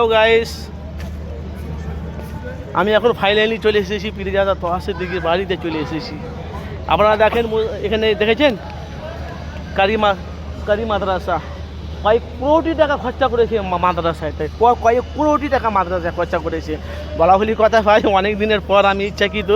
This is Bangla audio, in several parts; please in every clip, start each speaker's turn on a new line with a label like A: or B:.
A: গাইস আমি এখন ফাইনালি চলে এসেছি পিরিজাদা তহাসের দিকে, বাড়িতে চলে এসেছি। আপনারা দেখেন এখানে দেখেছেন? কারিমা কারি মাদ্রাসা কয়েক কোটি টাকা খরচা করেছে মাদ্রাসায়। তাই কয়েক কোটি টাকা মাদ্রাসায় খরচা করেছে। বলা বলি কথা ভাই, অনেক দিনের পর আমি ইচ্ছাকৃত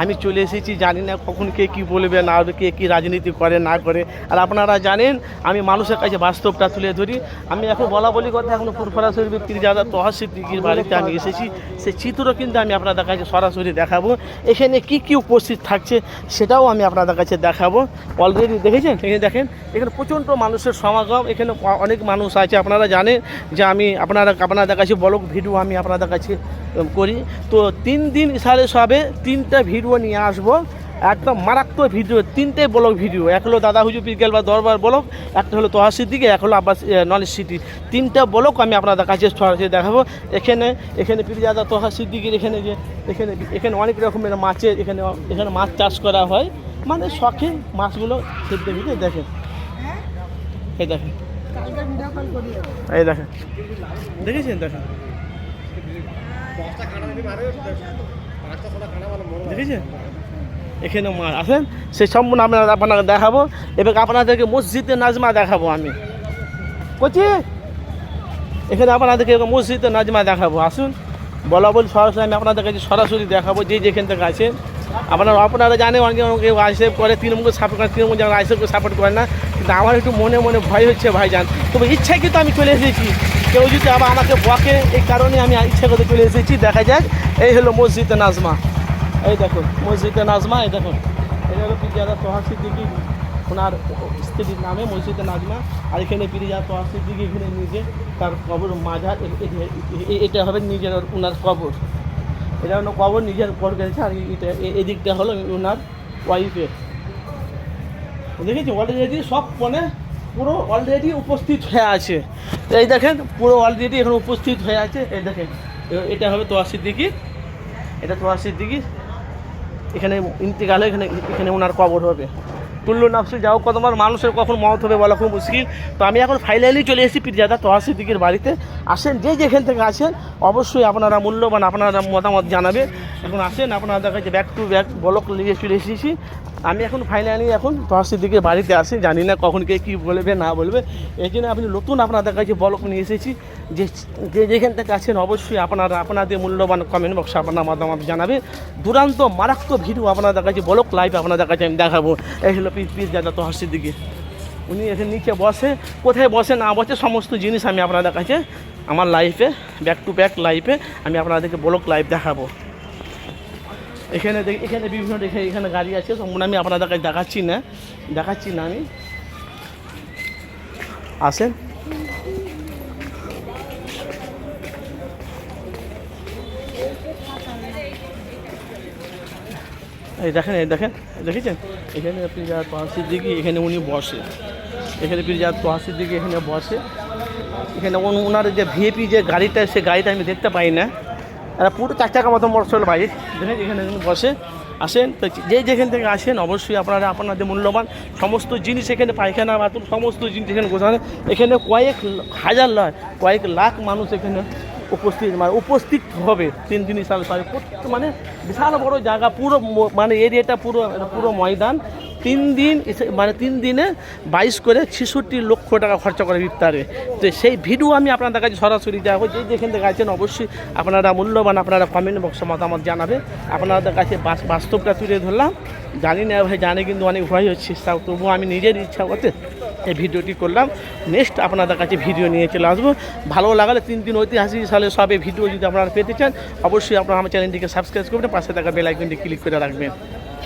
A: আমি চলে এসেছি, জানি না কখন কে কী বলবে, না কে কী রাজনীতি করে, না করে। আর আপনারা জানেন, আমি মানুষের কাছে বাস্তবটা তুলে ধরি। আমি এখন বলা বলি কথা, এখন ফুরফরা শরীফের পিরিজাদা তহাসির দিঘির বাড়িতে আমি এসেছি। সে চিত্র কিন্তু আমি আপনাদের কাছে সরাসরি দেখাবো। এখানে কি কি উপস্থিত থাকছে সেটাও আমি আপনাদের কাছে দেখাবো। অলরেডি দেখেছেন? এখানে দেখেন, এখানে প্রচণ্ড মানুষের সমাগম, এখানে অনেক মানুষ আছে আপনারা জানেন যে আমি আপনারা আপনাদের কাছে বলক ভিডিও আমি আপনাদের কাছে করি। তো তিন দিন সাড়ে সবে তিনটা ভিডিও নিয়ে আসব। একদম মারাত্মক ভিডিও তিনটে ব্লক ভিডিও। এক হলো দাদা হুজু পিরগেল বা দরবার ব্লক একটা হলো তোহাসির দিকে এক হলো আব্বাস নলেজ সিটি। তিনটা ব্লক আমি আপনাদের কাছে সরাসরি দেখাবো। এখানে এখানে পিরিজাদা তোহাসির দিকের এখানে যে এখানে এখানে অনেক রকমের মাছের এখানে এখানে মাছ চাষ করা হয়। মানে শখে মাছগুলো খেতে ভিতরে দেখেন। এই দেখেন। এই দেখেন। দেখেছেন দেখেন দেখেছেন? এখানে মাছ আসেন সেই সম্পূর্ণ আপনারা আপনাকে দেখাবো। এবং আপনাদেরকে মসজিদে নাজমা দেখাবো আমি। বলছি এখানে আপনাদেরকে মসজিদে নাজমা দেখাবো। আসুন, বলা বলি সরাসরি আমি আপনাদের কাছে সরাসরি দেখাবো, যে যেখান থেকে আছেন। আপনারা আপনারা জানেন অনেকে অনেকে আইসেফ করে তৃণমূল সাপোর্ট করে, তৃণমূল যেমন আইসেফকে সাপোর্ট করে না। কিন্তু আমার একটু মনে মনে ভয় হচ্ছে ভাইজান। তবে ইচ্ছায় কিন্তু আমি চলে এসেছি। কেউ যদি আবার আমাকে বকে, এই কারণে আমি ইচ্ছা করে চলে এসেছি। দেখা যাক, এই হলো মসজিদে নাজমা। এই দেখুন মসজিদে নাজমা, এই দেখুন এই হলো পিরিয়াদা তোহা সিদ্দিকি, ওনার স্ত্রীর নামে মসজিদে নাজমা। আর এখানে পিরিজা তোহা সিদ্দিকি, এখানে নিজে তার কবর এ- এটা হবে নিজের ওনার কবর। এটা হলো কবর, নিজের কবর গেছে, আর এটা এদিকটা হলো ওনার ওয়াইফের দেখেছি অলরেডি সব মানে পুরো অলরেডি উপস্থিত হয়ে আছে। এই দেখেন, পুরো অলরেডি এখানে উপস্থিত হয়ে আছে। এই দেখেন, এটা হবে তোয়া সিদ্দিকি। এটা তোয়া সিদ্দিকি। এখানে ইন্তিকালে এখানে এখানে ওনার কবর হবে। তুল্লু নাফসি, যাও, কতবার মানুষের কখন মত হবে বলা খুব মুশকিল। তো আমি এখন ফাইনালি চলে এসেছি পিরজাদা তোহা সিদ্দিকির বাড়িতে। আসেন, যে যেখান থেকে আসেন, অবশ্যই আপনারা মূল্যবান, আপনারা মতামত জানাবে। এখন আসেন আপনারা দেখা যাচ্ছে ব্যাক টু ব্যাক ব্লক নিয়ে চলে এসেছি। আমি এখন ফাইনালি এখন তোহা দিকে বাড়িতে আসি জানি না কখন কে কী বলবে, না বলবে। এই জন্য আপনি নতুন আপনাদের কাছে বলক নিয়ে এসেছি যে যে যেখান থেকে আছেন অবশ্যই আপনারা, আপনাদের মূল্যবান কমেন্ট বক্সে আপনার মতামত জানাবে। দুরান্ত মারাত্মক ভিডিও আপনাদের কাছে বলক লাইভ আপনাদের কাছে আমি দেখাবো। এই হলো পিস পিস দাদা তো হাসির দিকে। উনি এখানে নিচে বসে, কোথায় বসে না বসে সমস্ত জিনিস আমি আপনাদের কাছে, আমার লাইফে ব্যাক টু ব্যাক লাইফে আমি আপনাদেরকে ব্লক লাইভ দেখাবো। এখানে দেখি এখানে বিভিন্ন এখানে এখানে গাড়ি আছে, সম্পূর্ণ আমি আপনাদের কাছে দেখাচ্ছি না। দেখাচ্ছি না আমি। আসেন। এই দেখেন এই দেখেন, দেখেছেন? এখানে যা তোহাসির দিকে এখানে উনি বসে। এখানে যা তোহাসির দিকে এখানে বসে। এখানে ওন- ওনার যে ভিএপি যে গাড়িটা, সে গাড়িটা আমি দেখতে পাই না। আর পুরো চার চাকা মতো মোটরসাইকেল বাইক এখানে বসে আসেন, তো যে যেখান থেকে আসেন, অবশ্যই আপনারা, আপনাদের মূল্যবান সমস্ত জিনিস এখানে পায়খানা, বাথরুম, সমস্ত জিনিস এখানে গোছানো এখানে কয়েক হাজার নয় কয়েক লাখ মানুষ এখানে উপস্থিত মানে উপস্থিত হবে তিন দিন সালে মানে বিশাল বড় জায়গা, পুরো মানে এরিয়াটা পুরো পুরো ময়দান। তিন দিন মানে তিন দিনে বাইশ করে ছেষট্টি লক্ষ টাকা খরচা করে ইফতারে। তো সেই ভিডিও আমি আপনাদের কাছে সরাসরি দেওয়া যাব যে যেখান থেকে আছেন, অবশ্যই আপনারা মূল্যবান আপনারা কমেন্ট বক্সে মতামত জানাবে আপনাদের কাছে বাস- বাস্তবটা তুলে ধরলাম। জানি না ভাই, জানে কিন্তু অনেক ভয় হচ্ছে তাও তবুও আমি নিজের ইচ্ছা করতে এই ভিডিওটি করলাম। নেক্সট আপনাদের কাছে ভিডিও নিয়ে চলে আসব। ভালো লাগালে তিন দিন ঐতিহাসিক সালে সব ভিডিও যদি আপনারা পেতে চান, অবশ্যই আপনারা আমার চ্যানেলটিকে সাবস্ক্রাইব করবেন, পাশে থাকা বেল আইকনটি ক্লিক করে রাখবেন।